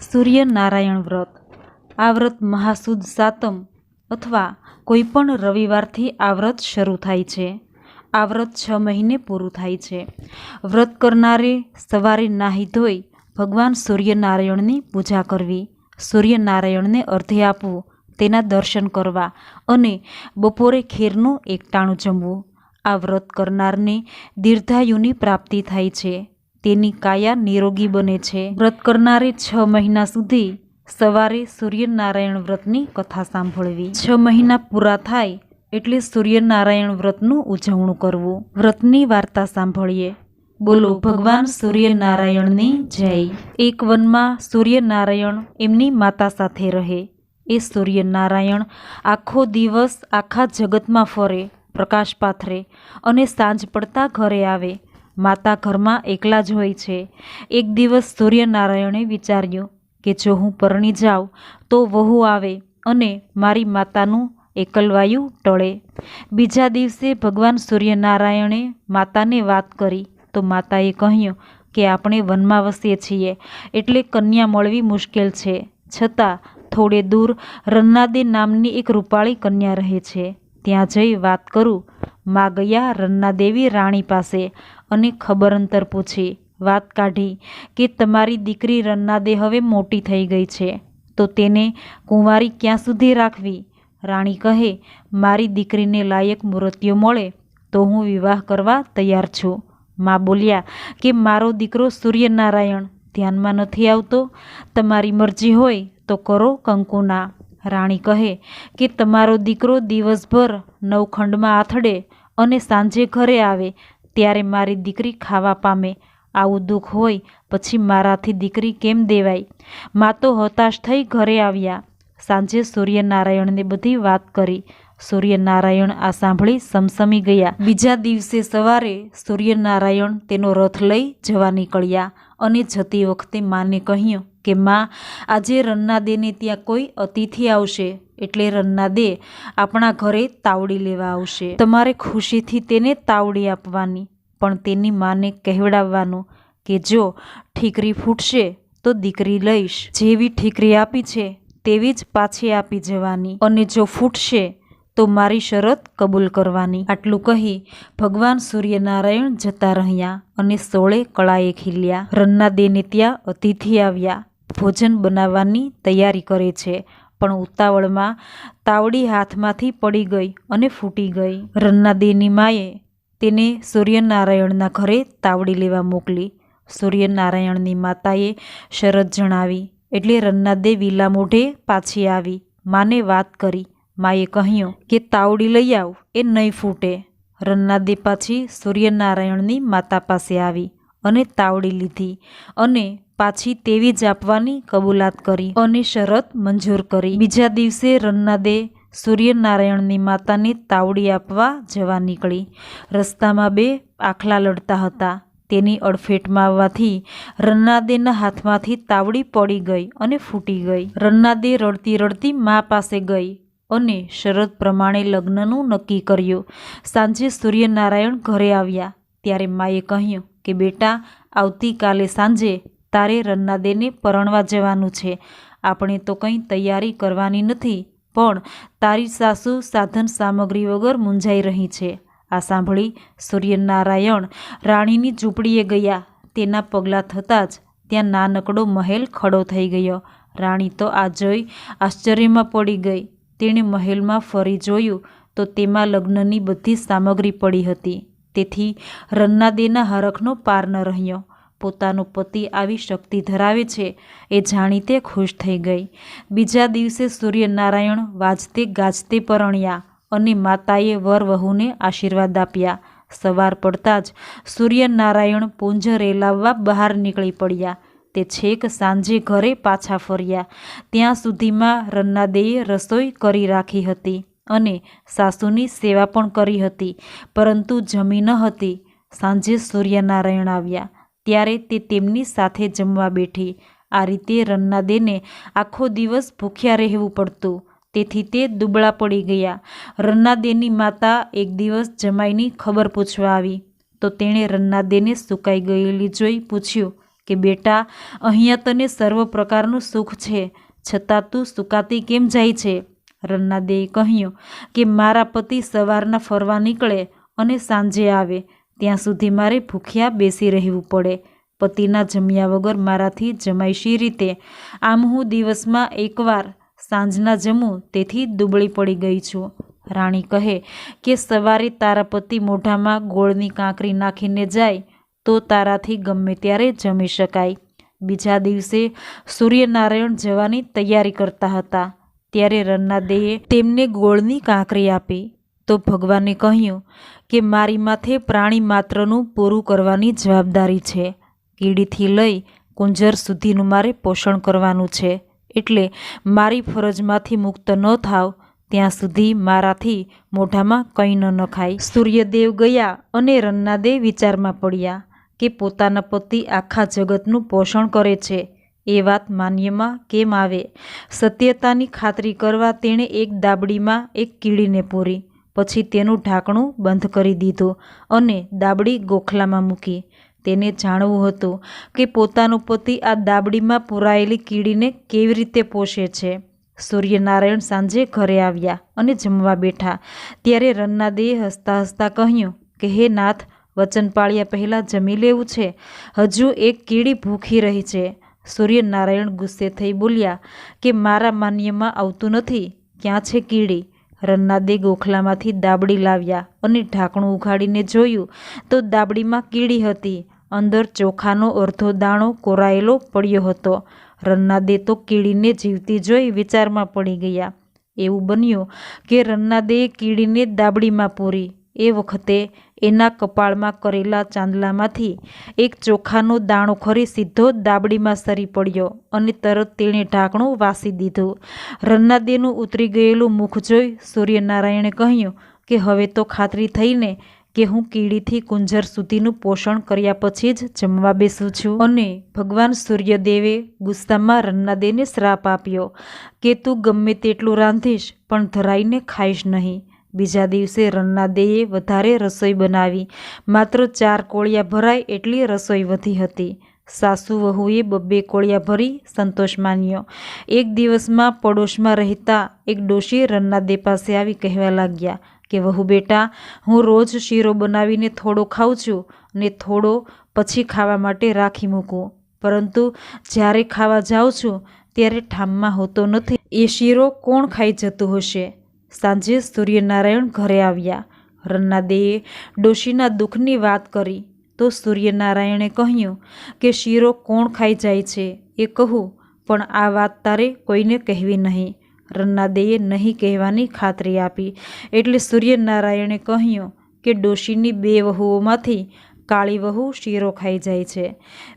સૂર્યનારાયણ વ્રત. આ વ્રત મહાસુદ સાતમ અથવા કોઈપણ રવિવારથી આ વ્રત શરૂ થાય છે. આ વ્રત છ મહિને પૂરું થાય છે. વ્રત કરનારે સવારે નાહી ધોઈ ભગવાન સૂર્યનારાયણની પૂજા કરવી, સૂર્યનારાયણને અર્ધે આપવું, તેના દર્શન કરવા અને બપોરે ખીરનું એકટાણું જમવું. આ વ્રત કરનારને દીર્ઘાયુની પ્રાપ્તિ થાય છે. તેની કાયા નિરોગી બને છે. વ્રત કરનારે છ મહિના સુધી સવારે સૂર્યનારાયણ વ્રતની કથા સાંભળવી. છ મહિના પૂરા થાય એટલે સૂર્યનારાયણ વ્રતનું ઉજવણું કરવું. વ્રતની વાર્તા સાંભળીએ. બોલો, ભગવાન સૂર્યનારાયણની જય. એક વનમાં સૂર્યનારાયણ એમની માતા સાથે રહે. એ સૂર્યનારાયણ આખો દિવસ આખા જગતમાં ફરે, પ્રકાશ પાથરે અને સાંજ પડતા ઘરે આવે. માતા ઘરમાં એકલા જ હોય છે. એક દિવસ સૂર્યનારાયણે વિચાર્યું કે જો હું પરણી જાઉં, તો વહુ આવે અને મારી માતાનું એકલવાયું ટળે. બીજા દિવસે ભગવાન સૂર્યનારાયણે માતાને વાત કરી. તો માતાએ કહ્યું કે આપણે વનમાં વસીએ છીએ, એટલે કન્યા મળવી મુશ્કેલ છે. છતાં થોડે દૂર રન્નાદે નામની એક રૂપાળી કન્યા રહે છે. ત્યાં જઈ વાત કરું, માં ગયા, રન્નાદેવી રાણી પાસે. અને ખબર અંતર પૂછી, વાત કાઢી કે તમારી દીકરી રન્નાદે હવે મોટી થઈ ગઈ છે, તો તેને કુંવારી ક્યાં સુધી રાખવી? રાણી કહે, મારી દીકરીને લાયક મૂર્તિઓ મળે તો હું વિવાહ કરવા તૈયાર છું. મા બોલ્યા કે મારો દીકરો સૂર્યનારાયણ, ધ્યાનમાં નથી આવતો? તમારી મરજી હોય તો કરો કંકુના. રાણી કહે કે તમારો દીકરો દિવસભર નવખંડમાં આથડે અને સાંજે ઘરે આવે ત્યારે મારી દીકરી ખાવા પામે. આવું દુઃખ હોય પછી મારાથી દીકરી કેમ દેવાય? મા તો હતાશ થઈ ઘરે આવ્યા. સાંજે સૂર્યનારાયણને બધી વાત કરી. સૂર્યનારાયણ આ સાંભળી સમસમી ગયા. બીજા દિવસે સવારે સૂર્યનારાયણ તેનો રથ લઈ જવા નીકળ્યા અને જતી વખતે માને કહ્યું કે, માં, આજે રન્નાદેને ત્યાં કોઈ અતિથિ આવશે, એટલે રન્નાદે આપણા ઘરે તાવડી લેવા આવશે. તમારે ખુશીથી તેને તાવડી આપવાની, પણ તેની માને કહેવડાવવાનું કે, જો ઠીકરી ફૂટશે, તો દીકરી લઈશ. જેવી ઠીકરી આપી છે, તેવી જ પાછી આપી જવાની. અને જો ફૂટશે તો મારી શરત કબૂલ કરવાની. આટલું કહી ભગવાન સૂર્યનારાયણ જતા રહ્યા અને સોળે કળાએ ખીલ્યા. રન્ના દેને ત્યાં અતિથિ આવ્યા. ભોજન બનાવવાની તૈયારી કરે છે, પણ ઉતાવળમાં તાવડી હાથમાંથી પડી ગઈ અને ફૂટી ગઈ. રન્ના દેની માએ તેને સૂર્યનારાયણના ઘરે તાવડી લેવા મોકલી. સૂર્યનારાયણની માતાએ શરત જણાવી, એટલે રન્નાદે વિલા મોઢે પાછી આવી. માને વાત કરી માએ કહ્યું કે તાવડી લઈ આવ, એ નહીં ફૂટે. રન્નાદે પાછી સૂર્યનારાયણની માતા પાસે આવી અને તાવડી લીધી અને પાછી તેવી જ આપવાની કબૂલાત કરી અને શરત મંજૂર કરી. બીજા દિવસે રન્નાદે સૂર્યનારાયણની માતાને તાવડી આપવા જવા નીકળી. રસ્તામાં બે આખલા લડતા હતા. તેની અડફેટમાં આવવાથી રન્નાદેના હાથમાંથી તાવડી પડી ગઈ અને ફૂટી ગઈ. રન્નાદે રડતી રડતી મા પાસે ગઈ. અને શરત પ્રમાણે લગ્નનું નક્કી કર્યું. સાંજે સૂર્યનારાયણ ઘરે આવ્યા. ત્યારે માએ કહ્યું કે, બેટા, આવતીકાલે સાંજે તારે રન્નાદેને પરણવા જવાનું છે. આપણે તો કંઈ તૈયારી કરવાની નથી, પણ તારી સાસુ સાધન સામગ્રી વગર મૂંઝાઈ રહી છે. આ સાંભળી સૂર્યનારાયણ રાણીની ઝૂંપડીએ ગયા. તેના પગલાં થતાં જ ત્યાં નાનકડો મહેલ ખડો થઈ ગયો. રાણી તો આ જોઈ આશ્ચર્યમાં પડી ગઈ. તેણે મહેલમાં ફરી જોયું તો તેમાં લગ્નની બધી સામગ્રી પડી હતી. તેથી રન્નાદેના હરખનો પાર ન રહ્યો. પોતાનો પતિ આવી શક્તિ ધરાવે છે એ જાણી તે ખુશ થઈ ગઈ. બીજા દિવસે સૂર્યનારાયણ વાજતે ગાજતે પરણ્યા અને માતાએ વર વહુને આશીર્વાદ આપ્યા. સવાર પડતાં જ સૂર્યનારાયણ પુંજ રેલાવવા બહાર નીકળી પડ્યા. તે છેક સાંજે ઘરે પાછા ફર્યા. ત્યાં સુધીમાં રન્નાદેએ રસોઈ કરી રાખી હતી અને સાસુની સેવા પણ કરી હતી, પરંતુ જમી ન હતી. સાંજે સૂર્યનારાયણ આવ્યા. ત્યારે તે તેમની સાથે જમવા બેઠી. આ રીતે રન્નાદેને આખો દિવસ ભૂખ્યા રહેવું પડતું. તેથી તે દુબળા પડી ગયા. રન્નાદેની માતા એક દિવસ જમાઈની ખબર પૂછવા આવી. તો તેણે રન્નાદેને સુકાઈ ગયેલી જોઈ પૂછ્યું કે બેટા, અહીંયા તને સર્વ પ્રકારનું સુખ છે, છતાં તું સુકાતી કેમ જાય છે? રન્નાદેએ કહ્યું કે મારા પતિ સવારના ફરવા નીકળે અને સાંજે આવે, ત્યાં સુધી મારે ભૂખ્યા બેસી રહેવું પડે. પતિના જમ્યા વગર મારાથી જમાય શી રીતે. આમ હું દિવસમાં એકવાર સાંજના જમું, તેથી દુબળી પડી ગઈ છું. રાણી કહે કે સવારે તારા પતિ મોઢામાં ગોળની કાંકરી નાખીને જાય તો તારાથી ગમે ત્યારે જમી શકાય. બીજા દિવસે સૂર્યનારાયણ જવાની તૈયારી કરતા હતા. ત્યારે રન્નાદેએ તેમને ગોળની કાંકરી આપી. તો ભગવાને કહ્યું કે, મારી માથે પ્રાણી માત્રનું પૂરું કરવાની જવાબદારી છે. કીડીથી લઈ કુંજર સુધીનું મારે પોષણ કરવાનું છે. એટલે મારી ફરજમાંથી મુક્ત ન થાવ. ત્યાં સુધી મારાથી મોઢામાં કંઈ ન નખાય. સૂર્યદેવ ગયા અને રન્નાદે વિચારમાં પડ્યા. કે પોતાના પતિ આખા જગતનું પોષણ કરે છે. એ વાત માન્યમાં કેમ આવે? સત્યતાની ખાતરી કરવા તેણે એક દાબડીમાં એક કીડીને પૂરી, પછી તેનું ઢાંકણું બંધ કરી દીધું અને દાબડી ગોખલામાં મૂકી. તેને જાણવું હતું કે પોતાનો પતિ આ દાબડીમાં પૂરાયેલી કીડીને કેવી રીતે પોષે છે. સૂર્યનારાયણ સાંજે ઘરે આવ્યા અને જમવા બેઠા. ત્યારે રન્નાદેએ હસતા હસતા કહ્યું કે, હે નાથ વચન પાળ્યા પહેલાં જમી લેવું છે. હજુ એક કીડી ભૂખી રહી છે. સૂર્યનારાયણ ગુસ્સે થઈ બોલ્યા કે મારા માન્યમાં આવતું નથી. ક્યાં છે કીડી? રન્નાદે ગોખલામાંથી દાબડી લાવ્યા અને ઢાંકણું ઉઘાડીને જોયું તો દાબડીમાં કીડી હતી. અંદર ચોખાનો અડધો દાણો કોરાયેલો પડ્યો હતો. રન્નાદે તો કીડીને જીવતી જોઈ વિચારમાં પડી ગયા. એવું બન્યું કે રન્નાદેએ કીડીને દાબડીમાં પૂરી. એ વખતે એના કપાળમાં કરેલા ચાંદલામાંથી એક ચોખાનો દાણો ખરી સીધો દાબડીમાં સરી પડ્યો અને તરત તેણે ઢાંકણું વાસી દીધું. રન્નાદેનું ઉતરી ગયેલું મુખ જોઈ સૂર્યનારાયણે કહ્યું કે હવે તો ખાતરી થઈને કે હું કીડીથી કુંજર સુધીનું પોષણ કર્યા પછી જ જમવા બેસું છું. અને ભગવાન સૂર્યદેવે ગુસ્સામાં રન્નાદેને શ્રાપ આપ્યો કે તું ગમે તેટલું રાંધીશ, પણ ધરાઈને ખાઈશ નહીં. બીજા દિવસે રન્નાદેએ વધારે રસોઈ બનાવી. માત્ર ચાર કોળિયા ભરાય એટલી રસોઈ વધી હતી. સાસુ વહુએ બબ્બે કોળિયા ભરી સંતોષ માન્યો. એક દિવસમાં પડોશમાં રહેતા એક ડોશી રન્નાદે પાસે આવી કહેવા લાગ્યા કે, વહુ બેટા, હું રોજ શીરો બનાવીને થોડો ખાઉં છું ને થોડો પછી ખાવા માટે રાખી મૂકું. પરંતુ જ્યારે ખાવા જાઉં છું, ત્યારે ઠામમાં હોતો નથી. એ શીરો કોણ ખાઈ જતું હશે? સાંજે સૂર્યનારાયણ ઘરે આવ્યા. રન્નાદેએ ડોશીના દુઃખની વાત કરી તો સૂર્યનારાયણે કહ્યું કે, શીરો કોણ ખાઈ જાય છે? એ કહું, પણ આ વાત તારે કોઈને કહેવી નહીં. રન્નાદેએ નહીં કહેવાની ખાતરી આપી. એટલે સૂર્યનારાયણે કહ્યું કે, ડોશીની બે વહુઓમાંથી કાળી વહુ શીરો ખાઈ જાય છે.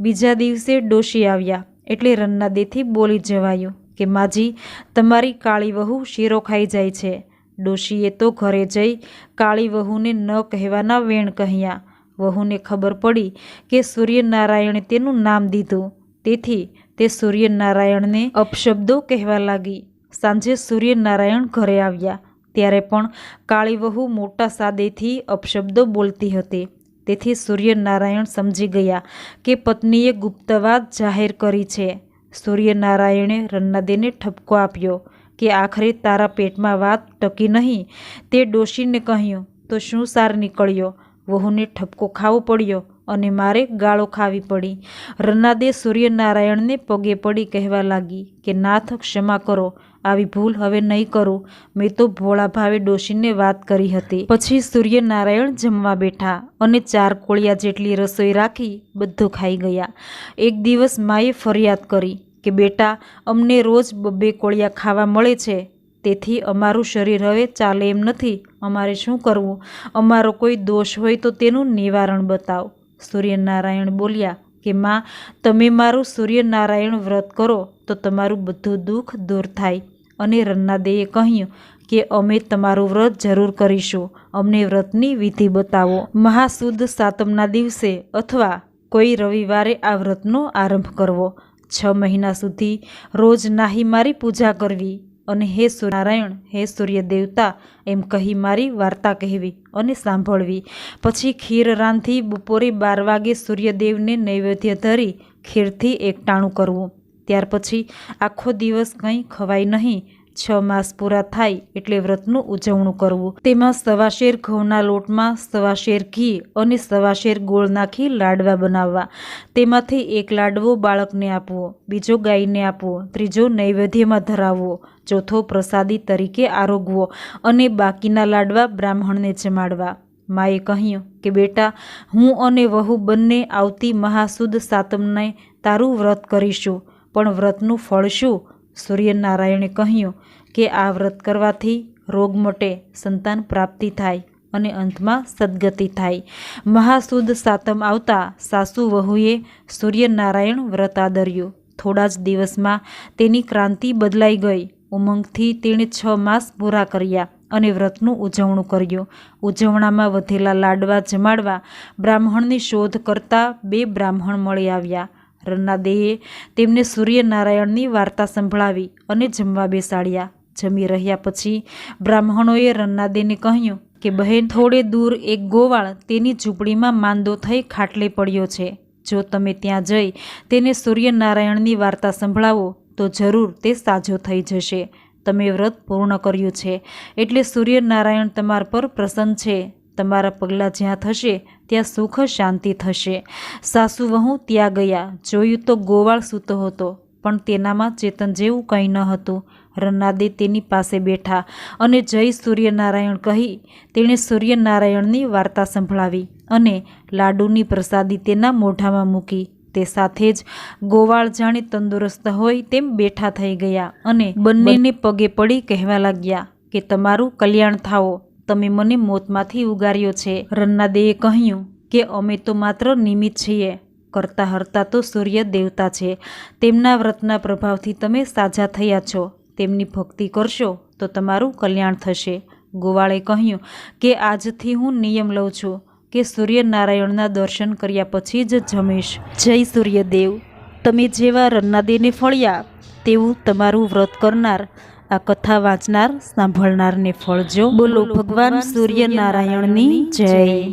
બીજા દિવસે ડોશી આવ્યા. એટલે રન્નાદેથી બોલી જવાયું. કે માજી, તમારી કાળી વહુ શીરો ખાઈ જાય છે. ડોશીએ તો ઘરે જઈ કાળી વહુને ન કહેવાના વેણ કહ્યા. વહુને ખબર પડી કે સૂર્યનારાયણે તેનું નામ દીધું. તેથી તે સૂર્યનારાયણને અપશબ્દો કહેવા લાગી. સાંજે સૂર્યનારાયણ ઘરે આવ્યા. ત્યારે પણ કાળી વહુ મોટા સાદેથી અપશબ્દો બોલતી હતી. તેથી સૂર્યનારાયણ સમજી ગયા કે પત્નીએ ગુપ્તવાદ જાહેર કરી છે. સૂર્યનારાયણે રન્નાદેને ઠપકો આપ્યો કે આખરે તારા પેટમાં વાત ટકી નહીં. તે ડોશીને કહ્યું, તો શું સાર નીકળ્યો? વહુને ઠપકો ખાવો પડ્યો. અને મારે ગાળો ખાવી પડી. રન્નાદે સૂર્યનારાયણને પગે પડી કહેવા લાગી કે, નાથ, ક્ષમા કરો. આવી ભૂલ હવે નહીં કરું. મેં તો ભોળા ભાવે ડોશીને વાત કરી હતી. પછી સૂર્યનારાયણ જમવા બેઠા અને ચાર કોળિયા જેટલી રસોઈ રાખી બધું ખાઈ ગયા. એક દિવસ માએ ફરિયાદ કરી કે, બેટા, અમને રોજ બબ્બે કોળિયા ખાવા મળે છે. તેથી અમારું શરીર હવે ચાલે એમ નથી. અમારે શું કરવું? અમારો કોઈ દોષ હોય તો તેનું નિવારણ બતાવ. સૂર્યનારાયણ બોલ્યા કે, માં, તમે મારું સૂર્યનારાયણ વ્રત કરો તો તમારું બધું દુઃખ દૂર થાય. અને રન્નાદેએ કહ્યું કે, અમે તમારું વ્રત જરૂર કરીશું. અમને વ્રતની વિધિ બતાવો. મહાસુદ સાતમના દિવસે અથવા કોઈ રવિવારે આ વ્રતનો આરંભ કરવો. છ મહિના સુધી રોજ નાહી મારી પૂજા કરવી. અને હે સૂર્યનારાયણ હે સૂર્ય દેવતા એમ કહી મારી વાર્તા કહેવી અને સાંભળવી. પછી ખીર રાંધી બપોરે બાર વાગે સૂર્યદેવને નૈવેદ્ય ધરી ખીરથી એકટાણું કરવું. ત્યાર પછી આખો દિવસ કંઈ ખવાય નહીં છ માસ પૂરા થાય એટલે વ્રતનું ઉજવણું કરવું. તેમાં સવાશેર ઘઉંના લોટમાં સવાશેર ઘી અને સવાશેર ગોળ નાખી લાડવા બનાવવા. તેમાંથી એક લાડવો બાળકને આપવો, બીજો ગાયને આપવો, ત્રીજો નૈવેદ્યમાં ધરાવવો, ચોથો પ્રસાદી તરીકે આરોગવો અને બાકીના લાડવા બ્રાહ્મણને જમાડવા. માએ કહ્યું કે, બેટા, હું અને વહુ બંને આવતી મહાસુદ સાતમને તારું વ્રત કરીશું, પણ વ્રતનું ફળ શું? સૂર્યનારાયણે કહ્યું કે આ વ્રત કરવાથી રોગ મટે સંતાન પ્રાપ્તિ થાય અને અંતમાં સદગતિ થાય. મહાસુદ સાતમ આવતા સાસુ વહુએ સૂર્યનારાયણ વ્રત આદર્યું. થોડા જ દિવસમાં તેની ક્રાંતિ બદલાઈ ગઈ. ઉમંગથી તેણે છ માસ પૂરા કર્યા અને વ્રતનું ઉજવણું કર્યું. ઉજવણામાં વધેલા લાડવા જમાડવા બ્રાહ્મણની શોધ કરતા બે બ્રાહ્મણ મળી આવ્યા. રન્નાદેએ તેમને સૂર્યનારાયણની વાર્તા સંભળાવી અને જમવા બેસાડ્યા. જમી રહ્યા પછી બ્રાહ્મણોએ રન્નાદેને કહ્યું કે, બહેન, થોડે દૂર એક ગોવાળ તેની ઝૂંપડીમાં માંદો થઈ ખાટલે પડ્યો છે. જો તમે ત્યાં જઈ તેને સૂર્યનારાયણની વાર્તા સંભળાવો, તો જરૂર તે સાજો થઈ જશે. તમે વ્રત પૂર્ણ કર્યું છે, એટલે સૂર્યનારાયણ તમારા પર પ્રસન્ન છે. તમારા પગલાં જ્યાં થશે ત્યાં સુખ શાંતિ થશે. સાસુ વહુ ત્યાં ગયા. જોયું તો ગોવાળ સૂતો હતો પણ તેનામાં ચેતન જેવું કંઈ ન હતું. રન્નાદે તેની પાસે બેઠા અને જય સૂર્યનારાયણ કહી તેણે સૂર્યનારાયણની વાર્તા સંભળાવી અને લાડુની પ્રસાદી તેના મોઢામાં મૂકી. તે સાથે જ ગોવાળ જાણે તંદુરસ્ત હોય તેમ બેઠા થઈ ગયા અને બંનેને પગે પડી કહેવા લાગ્યા કે તમારું કલ્યાણ થાઓ. તમે મને મોતમાંથી ઉગાર્યો છે. રન્નાદેએ કહ્યું કે, અમે તો માત્ર નિમિત્ત છીએ. કરતા હરતા તો સૂર્ય દેવતા છે. તેમના વ્રતના પ્રભાવથી તમે સાજા થયા છો. તેમની ભક્તિ કરશો તો તમારું કલ્યાણ થશે. ગોવાળે કહ્યું કે, આજથી હું નિયમ લઉં છું કે, સૂર્યનારાયણના દર્શન કર્યા પછી જ જમીશ. જય સૂર્યદેવ. તમે જેવા રન્નાદેને ફળ્યા, તેવું તમારું વ્રત કરનાર આ કથા વાંચનાર સાંભળનારને ફળજો. બોલો ભગવાન સૂર્યનારાયણની જય.